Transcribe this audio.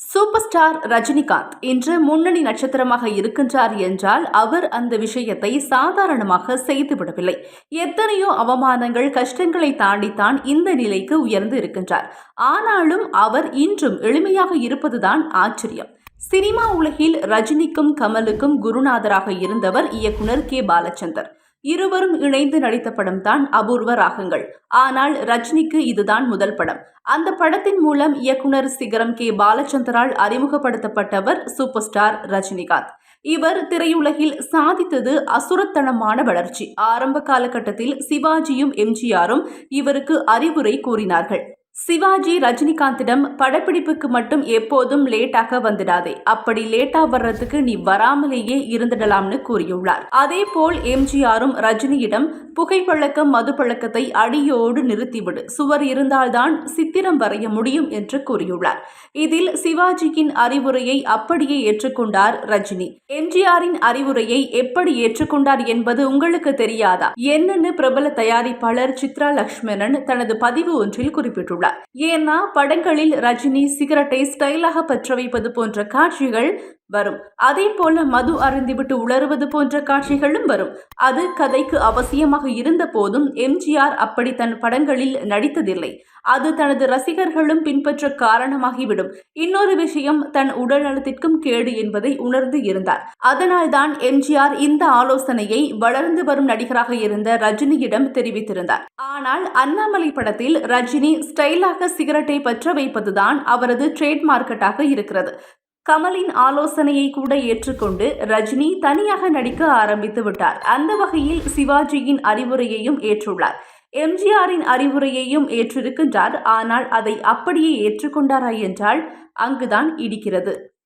Super star Rajinikanth இன்று முன்னணி நட்சத்திரமாக இருக்கின்றார் என்றால் அவர் அந்த விஷயத்தை சாதாரணமாக செய்துவிடவில்லை எத்தனையோ அவமானங்கள் கஷ்டங்களை தாண்டித்தான் இந்த நிலைக்கு உயர்ந்து இருக்கின்றார். ஆனாலும் அவர் இன்றும் எளிமையாக இருப்பதுதான் ஆச்சரியம். சினிமா உலகில் ரஜினிக்கும் கமலுக்கும் குருநாதராக இருந்தவர் இயக்குனர் கே. பாலச்சந்தர். இருவரும் இணைந்து நடித்த படம் தான் அபூர்வ ராகங்கள். ஆனால் ரஜினிக்கு இதுதான் முதல் படம். அந்த படத்தின் மூலம் இயக்குனர் சிகரம் கே. பாலச்சந்தரால் அறிமுகப்படுத்தப்பட்டவர் சூப்பர் ஸ்டார் ரஜினிகாந்த். இவர் திரையுலகில் சாதித்தது அசுரத்தனமான வளர்ச்சி. ஆரம்ப காலகட்டத்தில் சிவாஜியும் எம்ஜிஆரும் இவருக்கு அறிவுரை கூறினார்கள். சிவாஜி ரஜினிகாந்திடம் படப்பிடிப்புக்கு மட்டும் எப்போதும் லேட்டாக வந்துடாதே. அப்படி லேட்டா வர்றதுக்கு நீ வராமலேயே இருந்துடலாம்னு கூறியுள்ளார். அதே போல் எம்ஜிஆரும் ரஜினியிடம் புகைப்பழக்கம் மது பழக்கத்தை அடியோடு நிறுத்திவிடு. சுவர் இருந்தால்தான் சித்திரம் வரைய முடியும் என்று கூறியுள்ளார். இதில் சிவாஜியின் அறிவுரையை அப்படியே ஏற்றுக்கொண்டார் ரஜினி. எம்ஜிஆரின் அறிவுரையை எப்படி ஏற்றுக்கொண்டார் என்பது உங்களுக்கு தெரியாதா? என்னன்னு பிரபல தயாரிப்பாளர் சித்ரா லக்ஷ்மணன் தனது பதிவு ஒன்றில் குறிப்பிட்டுள்ளார். ஏன்னா படங்களில் ரஜினி சிகரெட்டை ஸ்டைலாக பற்ற வைப்பது போன்ற காட்சிகள் வரும். அதே போல மது அருந்திவிட்டு உளறுவது போன்ற காட்சிகளும் வரும். அது கதைக்கு அவசியமாக இருந்த போதும் எம்ஜிஆர் அப்படி தன் படங்களில் நடித்ததில்லை. அது தனது ரசிகர்களும் பின்பற்ற காரணமாகிவிடும். இன்னொரு விஷயம் தன் உடல் நலத்திற்கும் கேடு என்பதை உணர்ந்து இருந்தார். அதனால்தான் எம்ஜிஆர் இந்த ஆலோசனையை வளர்ந்து வரும் நடிகராக இருந்த ரஜினியிடம் தெரிவித்திருந்தார். ஆனால் அண்ணாமலை படத்தில் ரஜினி ஸ்டைலாக சிகரெட்டை பற்ற வைப்பதுதான் அவரது ட்ரேட் மார்க்கெட்டாக இருக்கிறது. கமலின் ஆலோசனையை கூட ஏற்றுக்கொண்டு ரஜினி தனியாக நடிக்க ஆரம்பித்து விட்டார். அந்த வகையில் சிவாஜியின் அறிவுரையையும் ஏற்றுள்ளார். எம்ஜிஆரின் அறிவுரையையும் ஏற்றிருக்கின்றார். ஆனால் அதை அப்படியே ஏற்றுக்கொண்டாரா என்றால் அங்குதான் இடிக்கிறது.